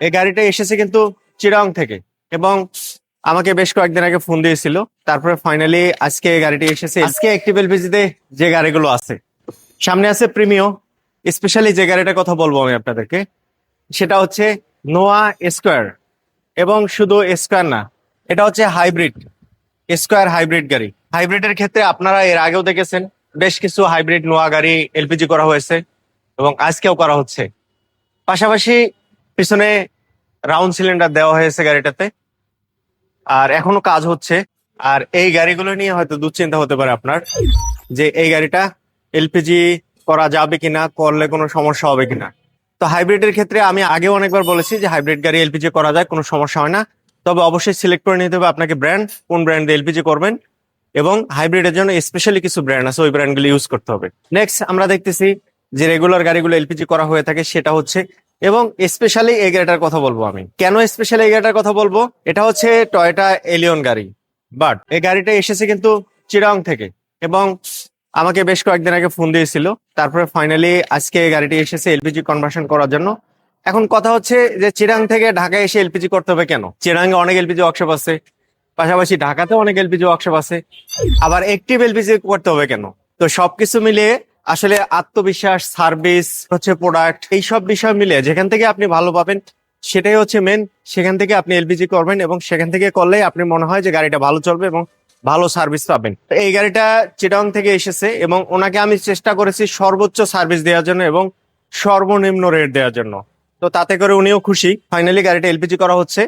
এই গাড়িটা এসেছে কিন্তু চিরাং থেকে এবং আমাকে বেশ কয়েকদিন আগে ফোন দিয়েছিল। তারপরে ফাইনালি আজকে এই গাড়িটি এসেছে। আজকে একটিভ এলপিজিতে যে গাড়িগুলো আছে, সামনে আছে প্রিমিও স্পেশালি যে গাড়িটার কথা বলব আমি আপনাদেরকে, সেটা হচ্ছে নোয়া স্কোয়ার এবং শুধু স্কোয়ার না, এটা হচ্ছে হাইব্রিড স্কোয়ার হাইব্রিড গাড়ি। হাইব্রিডের ক্ষেত্রে আপনারা এর আগেও দেখেছেন, বেশ কিছু হাইব্রিড নোয়া গাড়ি এলপিজি করা হয়েছে এবং আজকেও করা হচ্ছে। পাশাপাশি পিছনে রাউন্ড সিলিন্ডার দেওয়া হয়েছে গাড়িটাতে। আর এখনও কাজ হচ্ছে। আর এই গাড়িগুলো নিয়ে হয়তো দুশ্চিন্তা হতে পারে আপনার, যে এই গাড়িটা এলপিজি করা যাবে কিনা, করলে কোনো সমস্যা হবে কিনা। তো হাইব্রিডের ক্ষেত্রে আমি আগেও অনেকবার বলেছি যে হাইব্রিড গাড়ি এলপিজি করা যায়, কোনো সমস্যা হয় না। তবে অবশ্যই সিলেক্ট করে নিতে হবে আপনাকে ব্র্যান্ড কোন ব্র্যান্ড এলপিজি করবেন। এবং হাইব্রিডের জন্য স্পেশালি কিছু ব্র্যান্ড আছে, ওই ব্র্যান্ডগুলো ইউজ করতে হবে। নেক্সট আমরা দেখতেছি যে রেগুলার গাড়িগুলো এলপিজি করা হয়ে থাকে, সেটা হচ্ছে এবং স্পেশালি এই গাড়িটার কথা বলব আমি। কেন স্পেশালি এই গাড়িটার কথা বলব? এটা হচ্ছে টয়টা এলিয়ন গাড়ি। বাট এই গাড়িটা এসেছে কিন্তু চিরাং থেকে এবং আমাকে বেশ কয়েকদিন আগে ফোন দিয়েছিল। তারপরে ফাইনালি আজকে এই গাড়িটি এসেছে এলপিজি কনভার্সন করার জন্য। এখন কথা হচ্ছে যে চিরাং থেকে ঢাকায় এসে এলপিজি করতে হবে কেন? চিরাঙ্গে অনেক এলপিজি ওয়ার্কশপ আছে। পাশাপাশি ঢাকাতে অনেক এলপিজি ওয়ার্কশপ আছে। আবার একটিভ এলপিজি করতে হবে কেন? তো সবকিছু মিলিয়ে আসলে আত্মবিশ্বাস সার্ভিস হচ্ছে প্রোডাক্ট এইসব বিষয় মিলে যেখান থেকে আপনি ভালো পাবেন, সেটাই হচ্ছে মেন সেখান থেকে আপনি এলপিজি করবেন এবং সেখান থেকে করলেই আপনি মনে হয় যে গাড়িটা ভালো চলবে এবং ভালো সার্ভিস পাবেন। এই গাড়িটা চিটং থেকে এসেছে এবং ওনাকে আমি চেষ্টা করেছি সর্বোচ্চ সার্ভিস দেওয়ার জন্য এবং সর্বনিম্ন রেট দেওয়ার জন্য। তো তাতে করে উনিও খুশি। ফাইনালি গাড়িটা এলপিজি করা হচ্ছে।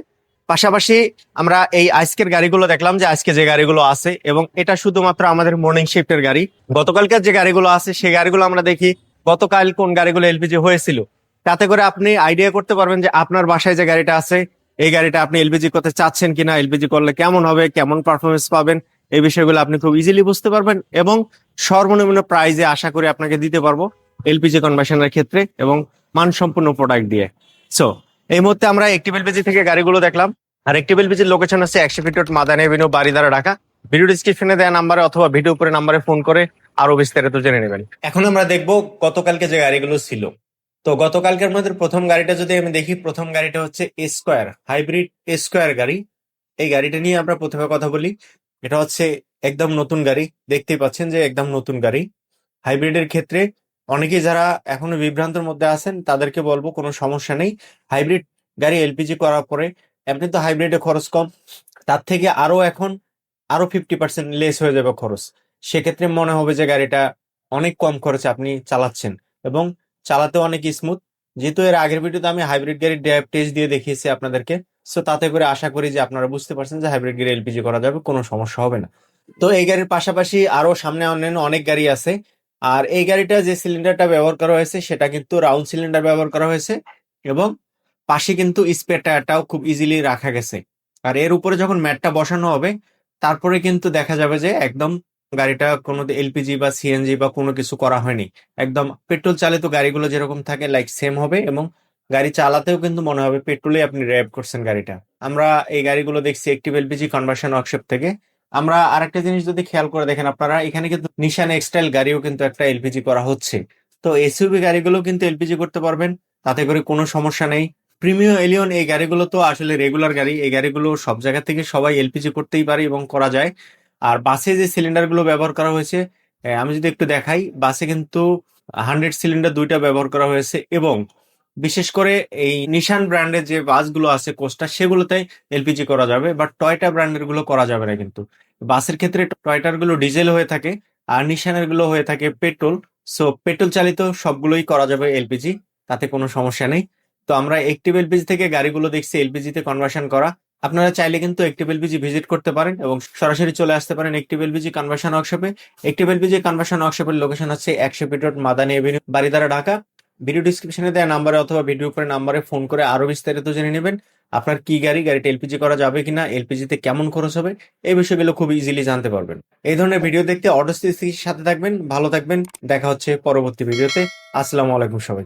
পাশাপাশি আমরা এই আজকের গাড়িগুলো দেখলাম যে আজকে যে গাড়িগুলো আছে এবং এটা শুধুমাত্র আমাদের মর্নিং শিফটের গাড়ি। গতকালকার যে গাড়িগুলো আছে, সেই গাড়িগুলো আমরা দেখি গতকাল কোন গাড়িগুলো এলপিজি হয়েছিল। তাতে করে আপনি আইডিয়া করতে পারবেন যে আপনার বাসায় যে গাড়িটা আছে, এই গাড়িটা আপনি এলপিজি করতে চাচ্ছেন কিনা এলপিজি করলে কেমন হবে, কেমন পারফরমেন্স পাবেন, এই বিষয়গুলো আপনি খুব ইজিলি বুঝতে পারবেন এবং সর্বনিম্ন প্রাইজে আশা করি আপনাকে দিতে পারব এলপিজি কনভার্সনের ক্ষেত্রে এবং মানসম্পন্ন প্রোডাক্ট দিয়ে। সো এই মুহূর্তে আমরা একটিভ এলপিজি থেকে গাড়িগুলো দেখলাম। আর একটিভ এলপিজির লোকেশন হচ্ছে একশো feet road Madan avenue Baridhara Dhaka. Video ডিসক্রিপশনে দেওয়া নাম্বারে অথবা ভিডিও উপরে নাম্বারে ফোন করে আরও বিস্তারিত জেনে নেবেন। এখন আমরা দেখব গতকালকে যে গাড়িগুলো ছিল। তো গতকালকের মধ্যে প্রথম গাড়িটা যদি আমি দেখি, প্রথম গাড়িটা হচ্ছে স্কোয়ার হাইব্রিড স্কোয়ার গাড়ি। এই গাড়িটা নিয়ে আমরা প্রথমে কথা বলি। এটা হচ্ছে একদম নতুন গাড়ি। দেখতেই পাচ্ছেন যে একদম নতুন গাড়ি। হাইব্রিডের ক্ষেত্রে অনেকেই যারা এখনও বিভ্রান্তের মধ্যে আছেন, তাদেরকে বলব কোনো সমস্যা নেই। হাইব্রিড গাড়ি এলপিজি করার পরে এমনি তো হাইব্রিডে খরচ কম, তার থেকে আরও এখন আরও ফিফটি পার্সেন্ট লেস হয়ে যাবে খরচ। সেক্ষেত্রে মনে হবে যে গাড়িটা অনেক কম খরচে আপনি চালাচ্ছেন এবং চালাতে অনেক স্মুথ যেহেতু এর আগের ভিডিওতে আমি হাইব্রিড গাড়ির ড্রাইভ টেস্ট দিয়ে দেখিয়েছি আপনাদেরকে সো তাতে করে আশা করি যে আপনারা বুঝতে পারছেন যে হাইব্রিড গাড়ি এলপিজি করা যাবে, কোনো সমস্যা হবে না। তো এই গাড়ির পাশাপাশি আরও সামনে অন্যান্য অনেক গাড়ি আছে আর এই গাড়িটা যে সিলিন্ডারটা ব্যবহার করা হয়েছে, সেটা কিন্তু রাউন্ড সিলিন্ডার ব্যবহার করা হয়েছে এবং পাশে কিন্তু স্পেয়ার টায়ারটাও খুব ইজিলি রাখা গেছে। আর এর উপরে যখন ম্যাটটা বসানো হবে, তারপরে কিন্তু দেখা যাবে যে একদম গাড়িটা কোনো এলপিজি বা সিএনজি বা কোনো কিছু করা হয়নি। একদম পেট্রোল চালিত গাড়িগুলো যেরকম থাকে লাইক সেম হবে এবং গাড়ি চালাতেও কিন্তু মনে হবে পেট্রোলে আপনি র্যাপ করছেন গাড়িটা। আমরা এই গাড়িগুলো দেখছি একটিভ এলপিজি কনভার্সন ওয়ার্কশপ থেকে। আমরা আরেকটা জিনিস যদি খেয়াল করে দেখেন, আপনারা এখানে কিন্তু নিশান এক্সটাইল গাড়িও কিন্তু একটা এলপিজি করা হচ্ছে। তো এসইউভি গাড়িগুলো কিন্তু এলপিজি করতে পারবেন, তাতে করে কোনো সমস্যা নেই। প্রিমিয় এলিয়ন এই গাড়িগুলো তো আসলে রেগুলার গাড়ি, এই গাড়িগুলো সব জায়গা থেকে সবাই এলপিজি করতেই পারে এবং করা যায়। আর বাসে যে সিলিন্ডারগুলো ব্যবহার করা হয়েছে আমি যদি একটু দেখাই, বাসে কিন্তু হান্ড্রেড সিলিন্ডার দুইটা ব্যবহার করা হয়েছে এবং বিশেষ করে এই নিশান ব্র্যান্ডের যে বাসগুলো আছে কোস্টার সেগুলোতে এলপিজি করা যাবে বাট টয়টা ব্র্যান্ডেরগুলো করা যাবে না কিন্তু। বাসের ক্ষেত্রে টয়টারগুলো ডিজেল হয়ে থাকে আর নিশানেরগুলো হয়ে থাকে পেট্রোল সো পেট্রোল চালিত সবগুলোই করা যাবে এলপিজি তাতে কোনো সমস্যা নেই। তো আমরা একটিভ এলপিজি থেকে গাড়িগুলো দেখছি এলপিজি তে কনভার্সন করা। আপনারা চাইলে কিন্তু একটিভ এলপিজি ভিজিট করতে পারেন এবং সরাসরি চলে আসতে পারেন একটিভ এলপিজি কনভার্সন ওয়ার্কশপে একটিভ এলপিজি কনভার্সন ওয়ার্কশপের লোকেশন হচ্ছে একশো feet Madani avenue Baridhara Dhaka. Video ডিসক্রিপশনে দেওয়া নাম্বারে অথবা ভিডিও উপরে নাম্বারে ফোন করে আরও বিস্তারিত জেনে নেবেন। আপনার কি গাড়ি, গাড়িটা এলপিজি করা যাবে কিনা এলপিজি তে কেমন খরচ হবে, এই বিষয়গুলো খুব ইজিলি জানতে পারবেন। এই ধরনের ভিডিও দেখতে অটোস্থিতির সাথে থাকবেন, ভালো থাকবেন, দেখা হচ্ছে পরবর্তী ভিডিওতে আসসালামু আলাইকুম সবাই।